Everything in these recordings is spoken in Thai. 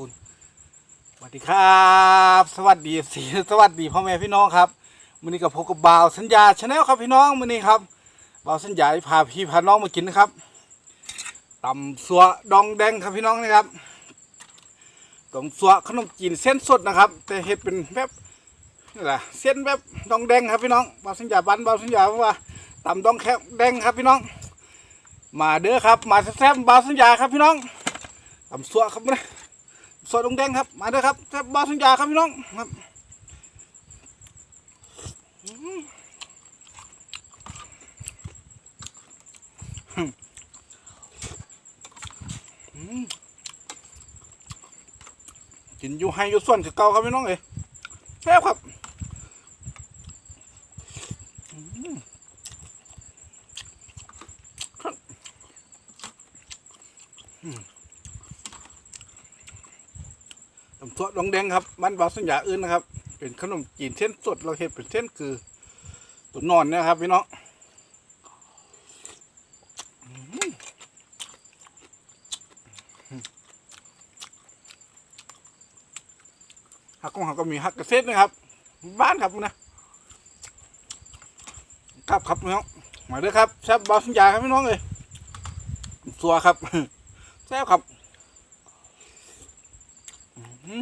กูลสวัสดีครับ สวัสดีสีสวัสดีพ่อแม่พี่น้องครับมื้อนี้กับพบกับบ่าวสัญญาชาแนลครับพี่น้องมื้อนี้ครับบ่าวสัญญาพาพี่พาน้องมากินนะครับตำสัวดองแดงครับพี่น้องนะครับตำสัวขนมจีนเส้นสดนะครับ แต่เฮ็ดเป็นแบบนี่แหละเส้นแบบดองแดงครับพี่น้องบ่าวสัญญาบ้านบ่าวสัญญาว่าตำดองแคบแดงครับพี่น้อง มาเด้อครับ มาแซ่บๆบ่าวสัญญาครับพี่น้องตำสัวครับนะ สัวดองแดงครับ มาเด้อครับแซ่บบาสัญญาครับพี่น้องครับกินอยู่ให้อยู่ส่วนคือเก่าครับพี่น้องเอ้แซ่บครับอืมครับ น้ำซอสดองแดงครับมันบาสัญญาอื่นนะครับ เป็นขนมจีนเส้นสดเราเห็นเป็นเส้นคือตัวนอนนะครับพี่น้องหักของเขาก็มีหักกระเซ็ดนะครับ บ้านครับนะครับครับพี่น้องมาเด้อครับแซ่บบาสัญญาครับพี่น้องเลยสัวครับแซ่บครับ หน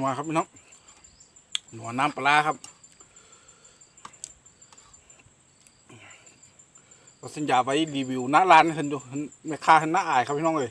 ัวครับพี่น้องหนัวน้ำปลาครับบาสัญญาไว้รีวิวหน้าร้านเห็นดูเห็นแม่ค้าเห็นหน้าอายครับพี่น้องเลย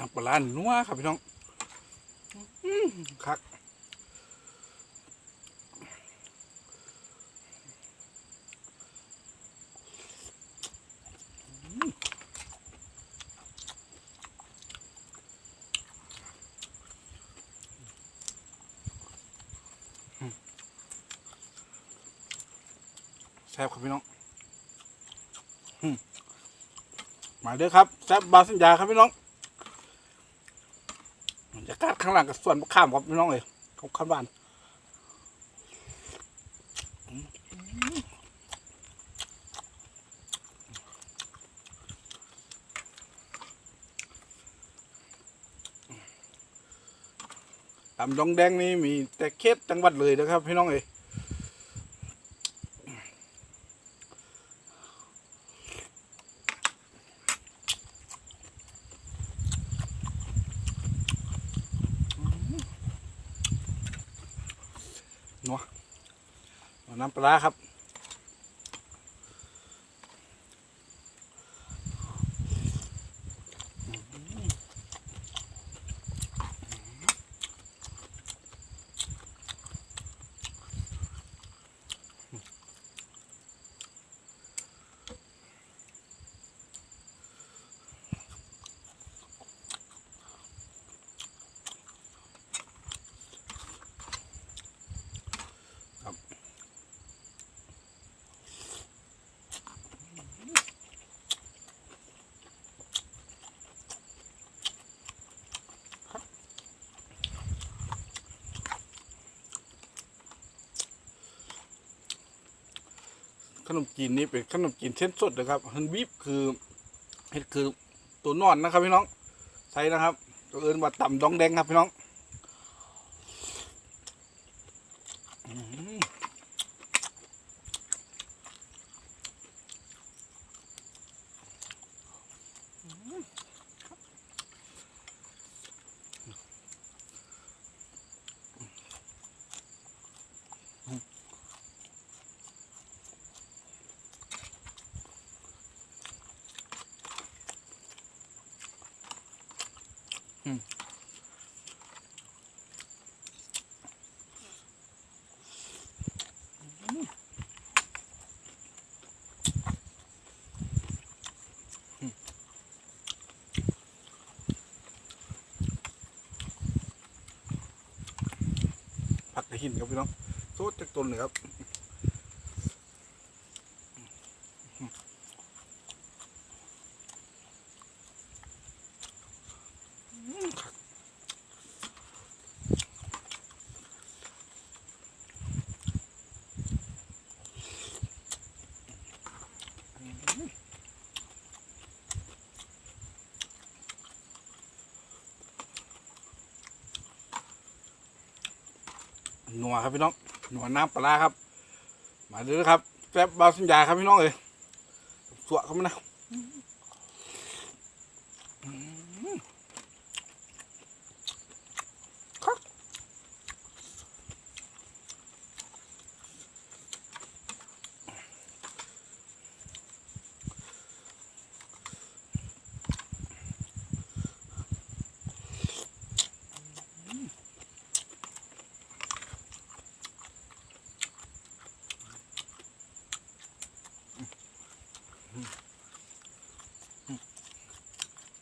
น้ำปลาร้านัวครับพี่น้องคักแซ่บครับพี่น้องมมาเด้อครับแซ่บบาสัญญาครับพี่น้อง กัดข้างหลังกับส่วนข้ามครับพี่น้องเลยเขาข้าวบ้านตำดองแดงนี่มีแต่เคสจังหวัดเลยนะครับพี่น้องเอ๋ยนัวเอา น้ำปลาครับ ขนมจีนนี้เป็นขนมจีนเส้นสดนะครับฮันบีบคือเห็ดคือตัวนอนนะครับพี่น้องใช่นะครับตัวอื่นว่าต่ำดองแดงครับพี่น้อง หินครับพี่น้องโซดจากต้นเลยครับ หนัวครับพี่น้องหนัวน้ำปลาครับ มาดูนะครับแซ่บบาสัญญาครับพี่น้องเอ้ยสวะเข้ามานะ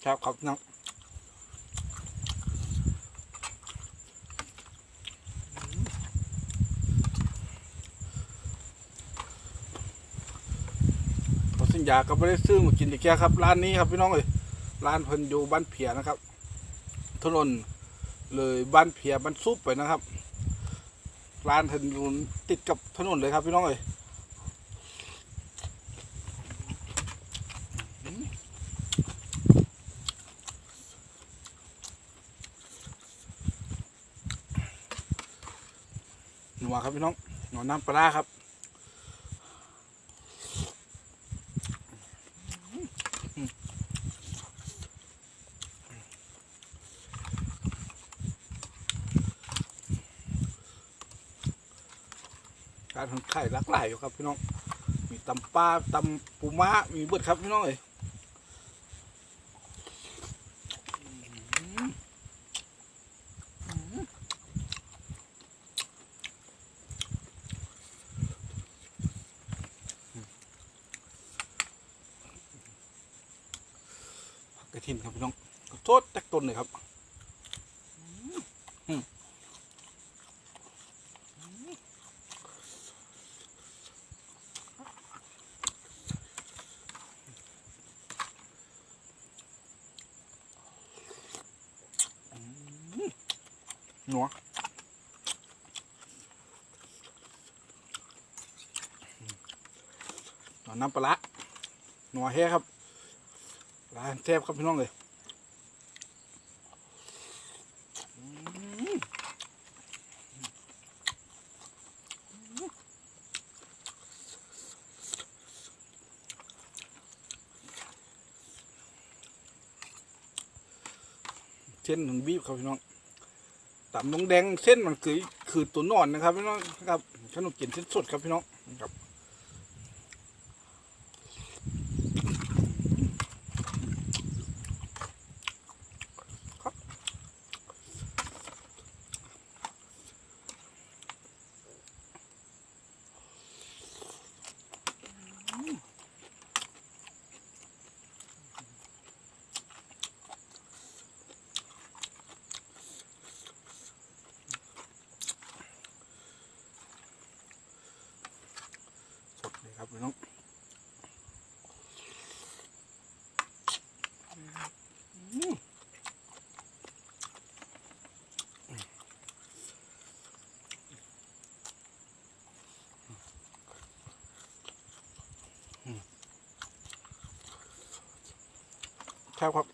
ครับครับน้องบาวสัญญาก็ไม่ได้ซื้อมากินอีกแค่ครับ ร้านนี้ครับพี่น้องเอ้ยร้านเพิ่นอยู่บ้านเพียนะครับ ถนนเลยบ้านเพียบ้านซุปไปนะครับ ร้านเพิ่นอยู่ติดกับถนนเลยครับพี่น้องเอ้ย ครับพี่น้องหนัวน้ำปลาครับการทำไข่หลากหลายอยู่ครับพี่น้อง มีตำปลาตำปูม้ามีเบิดครับพี่น้องเอ้ย ถินครับพี่น้องขอโทษจากต้นเลยครับหนัวหนัวน้ำปลาร้าหนัวแห้ครับ ร้านแซ่บครับพี่น้องเลยเส้นถึงบีบครับพี่น้องตับนงแดงเส้นมันคือคือตัวนอนนะครับพี่น้องครับขนมจีนเส้นสดครับพี่น้องครับ ครับครับ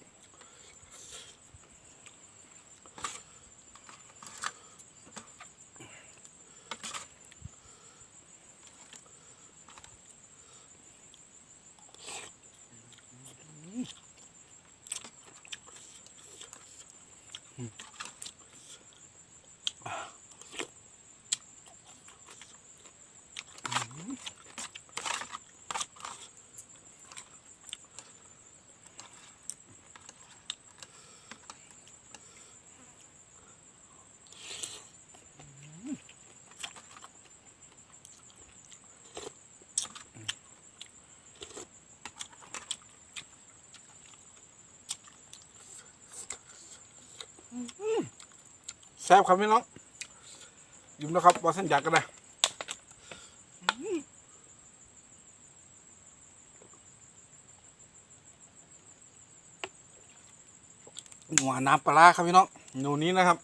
ค แซ่บครับพี่น้องยิ้มนะครับบอสัญญากันเลยหัวน้ำปลาร้าครับพี่น้องหนูนี้นะครับ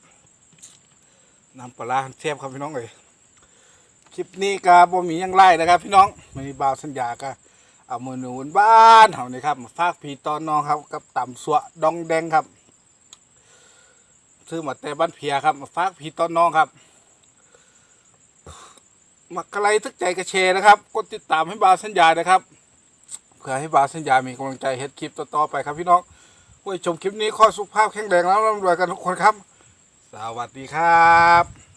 น้ำปลาร้าแซ่บครับพี่น้องเลยคลิปนี้ก็บ่มีหยังไล่นะครับ พี่น้องไม่มีบาวสัญญาก็เอามือหนูนบ้านเฮานี่ครับมาฝากพี่ตอนน้องครับ กับต่ำสัวดองแดงครับ ซื้อมาแต่บ้านเพียครับมาฝากพี่ตอนน้องครับมักอะไรทึกใจกระเชนะครับ กดติดตามให้บาสัญญานะครับเพื่อให้บาสัญญามีกำลังใจเฮ็ดคลิปต่อๆไปครับพี่น้องผู้ชมคลิปนี้ขอสุขภาพแข็งแรงแล้วร่ำรวยกันทุกคนครับ สวัสดีครับ